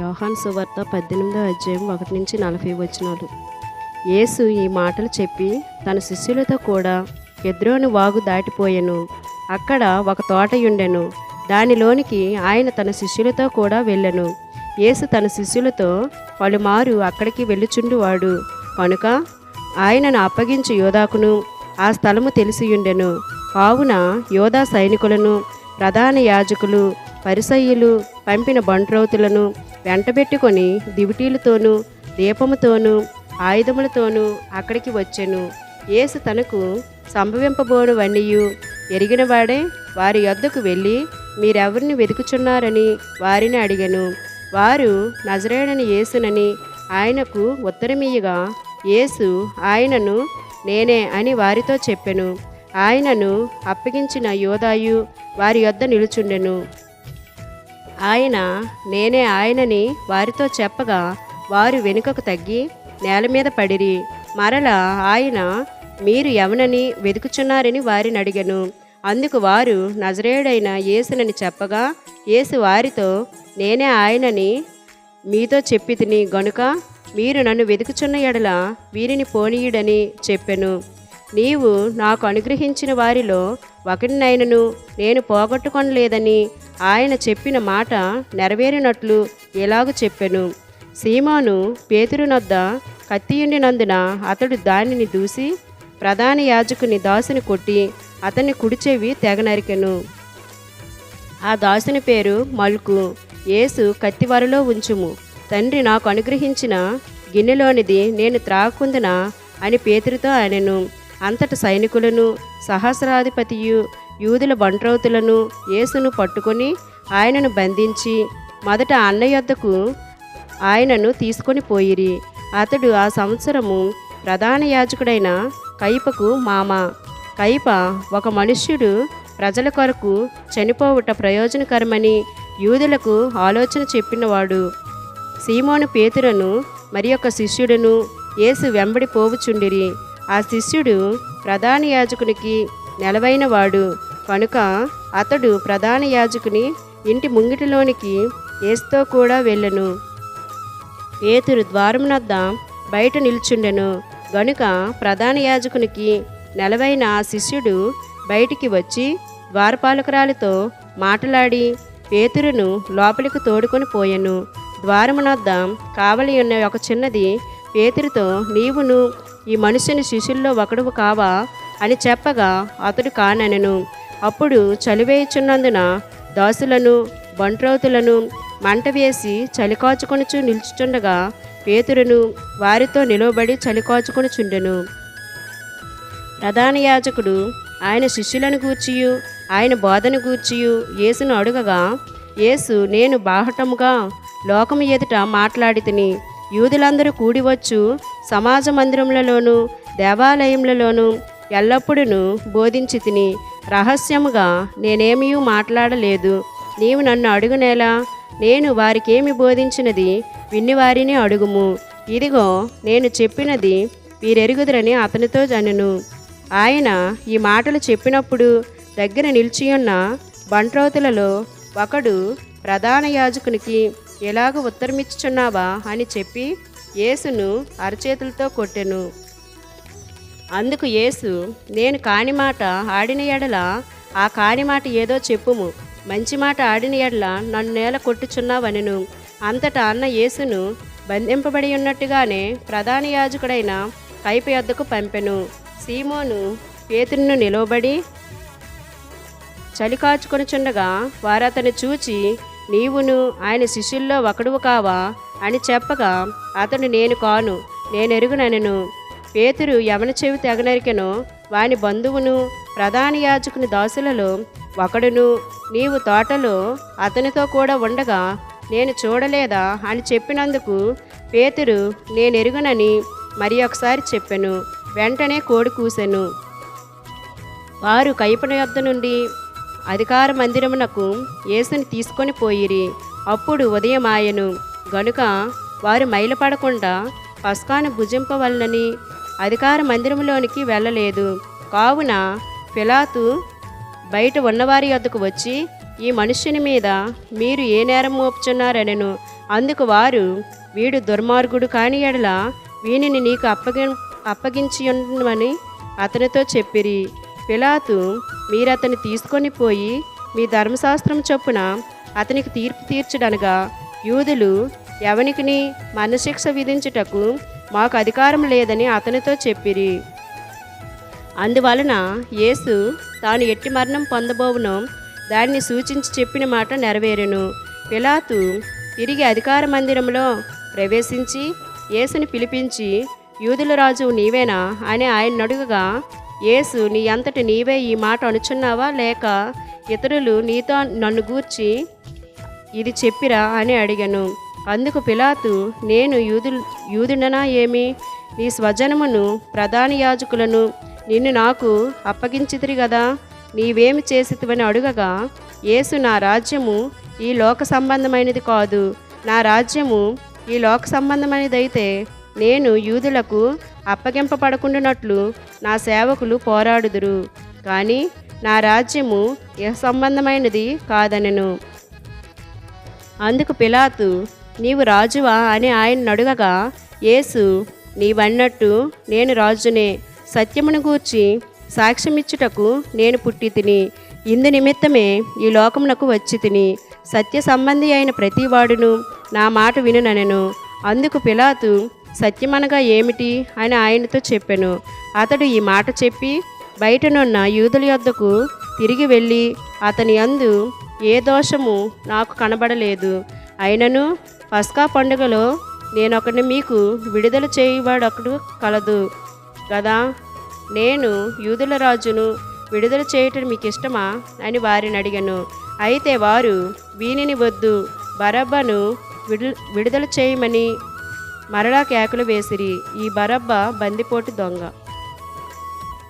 యోహాన్ సువార్త పద్దెనిమిదో అధ్యాయం ఒకటి నుంచి నలభై వచనాలు. యేసు ఈ మాటలు చెప్పి తన శిష్యులతో కూడా ఎద్రోని వాగు దాటిపోయాను అక్కడ ఒక తోటయుండెను దానిలోనికి ఆయన తన శిష్యులతో కూడా వెళ్ళెను. యేసు తన శిష్యులతో పలుమారు అక్కడికి వెళ్ళుచుండువాడు కనుక ఆయనను అప్పగించి యోధాకును ఆ స్థలము తెలిసియుండెను కావున యోధా సైనికులను ప్రధాన యాజకులు పరిసయ్యులు పంపిన బంట్రౌతులను వెంటబెట్టుకొని దివిటీలతోనూ దీపముతోనూ ఆయుధములతోనూ అక్కడికి వచ్చెను. యేసు తనకు సంభవింపబోనువన్నీయు ఎరిగినవాడే వారి యొద్దకు వెళ్ళి మీరెవరిని వెతుకుచున్నారని వారిని అడిగాను. వారు నజరేడని యేసునని ఆయనకు ఉత్తరమీయగా యేసు ఆయనను నేనే అని వారితో చెప్పెను. ఆయనను అప్పగించిన యోదాయు వారి యొద్ద నిలుచుండెను. ఆయన నేనే ఆయనని వారితో చెప్పగా వారు వెనుకకు తగ్గి నేల మీద పడిరి. మరలా ఆయన మీరు ఎవనని వెతుకుచున్నారని వారిని అడిగను. అందుకు వారు నజరేయుడైన యేసునని చెప్పగా యేసు వారితో నేనే ఆయనని మీతో చెప్పి తిని గనుక మీరు నన్ను వెతుకుచున్న ఎడల వీరిని పోనీయుడని చెప్పెను. నీవు నాకు అనుగ్రహించిన వారిలో ఒకరినైనను నేను పోగొట్టుకొనలేదని ఆయన చెప్పిన మాట నెరవేరినట్లు ఎలాగూ చెప్పెను. సీమాను పేతురునొద్ద కత్తియుండినందున అతడు దానిని దూసి ప్రధాన యాజకుని దాసుని కొట్టి అతన్ని కుడిచెవి తెగనరికెను ఆ దాసుని పేరు మల్కు. యేసు కత్తివరలో ఉంచుము. తండ్రి నాకు అనుగ్రహించిన గిన్నెలోనిది నేను త్రాక్కుందునా అని పేతురితో అనెను. అంతటి సైనికులను సహస్రాధిపతియు యూదుల బంట్రౌతులను యేసును పట్టుకొని ఆయనను బంధించి మొదట అన్న యొద్దకు ఆయనను తీసుకొని పోయిరి. అతడు ఆ సంవత్సరము ప్రధాన యాజకుడైన కైపకు మామ. కైప ఒక మనుష్యుడు ప్రజల కొరకు చనిపోవుట ప్రయోజనకరమని యూదులకు ఆలోచన చెప్పినవాడు. సీమోను పేతురను మరి యొక్క శిష్యుడను యేసు వెంబడి పోవుచుండిరి. ఆ శిష్యుడు ప్రధాన యాజకునికి నెలవైనవాడు. కనుక అతడు ప్రధాన యాజకుని ఇంటి ముంగిటిలోనికి ఏస్తో కూడా వెళ్ళను. పేతురు ద్వారమునద్ద బయట నిల్చుండెను. గనుక ప్రధాన యాజకునికి నెలవైన ఆ శిష్యుడు బయటికి వచ్చి ద్వారపాలకురాలితో మాట్లాడి పేతురును లోపలికి తోడుకొని పోయెను. ద్వారమునద్ద కావలి ఉన్న ఒక చిన్నది పేతురుతో నీవును ఈ మనిషిని శిష్యుల్లో ఒకడు కావా అని చెప్పగా అతడు కానెనను. అప్పుడు చలివేయుచున్నందున దాసులను బంట్రౌతులను మంట వేసి చలికాచుకొనుచు నిల్చుచుండగా పేతురును వారితో నిలవబడి చలికాచుకొనుచుండెను. ప్రధాన యాజకుడు ఆయన శిష్యులను గూర్చియు ఆయన బోధన గూర్చియు యేసును అడుగగా యేసు నేను బాహటముగా లోకము ఎదుట మాట్లాడి తిని యూదులందరూ కూడివచ్చు సమాజ మందిరములలోనూ దేవాలయములలోనూ ఎల్లప్పుడూ బోధించి తిని రహస్యముగా నేనేమీ మాట్లాడలేదు. నీవు నన్ను అడుగునేలా నేను వారికేమి బోధించినది విన్నివారిని అడుగుము. ఇదిగో నేను చెప్పినది వీరెరుగుదరని అతనితో జనను. ఆయన ఈ మాటలు చెప్పినప్పుడు దగ్గర నిలిచియున్న బంట్రౌతులలో ఒకడు ప్రధాన యాజకునికి ఎలాగ ఉత్తరమిచ్చుచున్నావా అని చెప్పి యేసును అరచేతులతో కొట్టెను. అందుకు యేసు నేను కాని మాట ఆడిన ఎడల ఆ కాని మాట ఏదో చెప్పుము. మంచి మాట ఆడిన ఎడల నన్ను నేల కొట్టుచున్నావనెను. అంతటా అన్న యేసును బంధింపబడి ఉన్నట్టుగానే ప్రధాన యాజకుడైన కైప యొద్దకు పంపెను. సీమోను పేతును నిలవబడి చలి వారు అతన్ని చూచి నీవును ఆయన శిష్యుల్లో ఒకడువు కావా? అని చెప్పగా అతడు నేను కాను. నేనెరుగునను పేతురు యమన చెవి తెగనరికెనో. వాని బంధువును ప్రధాన యాజకుని దాసులలో ఒకడును. నీవు తోటలో అతనితో కూడా ఉండగా నేను చూడలేదా అని చెప్పినందుకు పేతురు నేనెరుగునని మరి ఒకసారి చెప్పాను. వెంటనే కోడి కూసెను. వారు కైపన యొద్ద నుండి అధికార మందిరమునకు యేసుని తీసుకొని పోయిరి. అప్పుడు ఉదయమాయను. గనుక వారు మైలపడకుండా పస్కాను భుజింపవలనని అధికార మందిరంలోనికి వెళ్ళలేదు. కావున పిలాతు బయట ఉన్నవారి వద్దకు వచ్చి ఈ మనుష్యుని మీద మీరు ఏ నేరం మోపుచున్నారనను. అందుకు వారు వీడు దుర్మార్గుడు కాని ఎడల వీనిని నీకు అప్పగి అప్పగించి ఉండమని అతనితో చెప్పిరి. పిలాతు మీరు అతన్ని తీసుకొని పోయి మీ ధర్మశాస్త్రం చొప్పున అతనికి తీర్పు తీర్చడనగా యూదులు ఎవనికిని మరణశిక్ష విధించుటకు మాకు అధికారం లేదని అతనితో చెప్పిరి. అందువలన యేసు తాను ఎట్టి మరణం పొందబోవునో దాన్ని సూచించి చెప్పిన మాట నెరవేరును. పిలాతు తిరిగి అధికార మందిరంలో ప్రవేశించి యేసుని పిలిపించి యూదుల రాజు నీవేనా? అని ఆయన అడుగగా యేసు నీ అంతటి నీవే ఈ మాట అనుచున్నావా? లేక ఇతరులు నీతో నన్ను గూర్చి ఇది చెప్పిరా? అని అడిగాను. అందుకు పిలాతు నేను యూదు యూదుడనా ఏమి? నీ స్వజనమును ప్రధాన యాజకులను నిన్ను నాకు అప్పగించితిరి కదా నీవేమి చేసితివని అడుగగా యేసు నా రాజ్యము ఈ లోక సంబంధమైనది కాదు. నా రాజ్యము ఈ లోక సంబంధమైనదైతే నేను యూదులకు అప్పగింపబడకుండానట్లు నా సేవకులు పోరాడుదురు. కానీ నా రాజ్యము ఇహ సంబంధమైనది కాదనెను. అందుకు పిలాతు నీవు రాజువా అని ఆయన అడుగగా యేసు నీవన్నట్టు నేను రాజునే. సత్యమును గూర్చి సాక్ష్యమిచ్చుటకు నేను పుట్టి తిని ఇందు నిమిత్తమే ఈ లోకమునకు వచ్చి తిని సత్య సంబంధి అయిన ప్రతివాడును నా మాట వినుననెను. అందుకు పిలాతు సత్యమనగా ఏమిటి? అని ఆయనతో చెప్పెను. అతడు ఈ మాట చెప్పి బయటనున్న యూదుల యొద్దకు తిరిగి వెళ్ళి అతని అందు ఏ దోషము నాకు కనబడలేదు. అయినను పస్కా పండుగలో నేను ఒకడిని మీకు విడుదల చేయవాడొకడు కలదు కదా నేను యూదుల రాజును విడుదల చేయటం మీకు ఇష్టమా అని వారిని అడిగాను అయితే వారు వీనిని వద్దు బరబ్బను విడు విడుదల చేయమని మరలా కేకలు వేసిరి. ఈ బరబ్బ బందిపోటు దొంగ.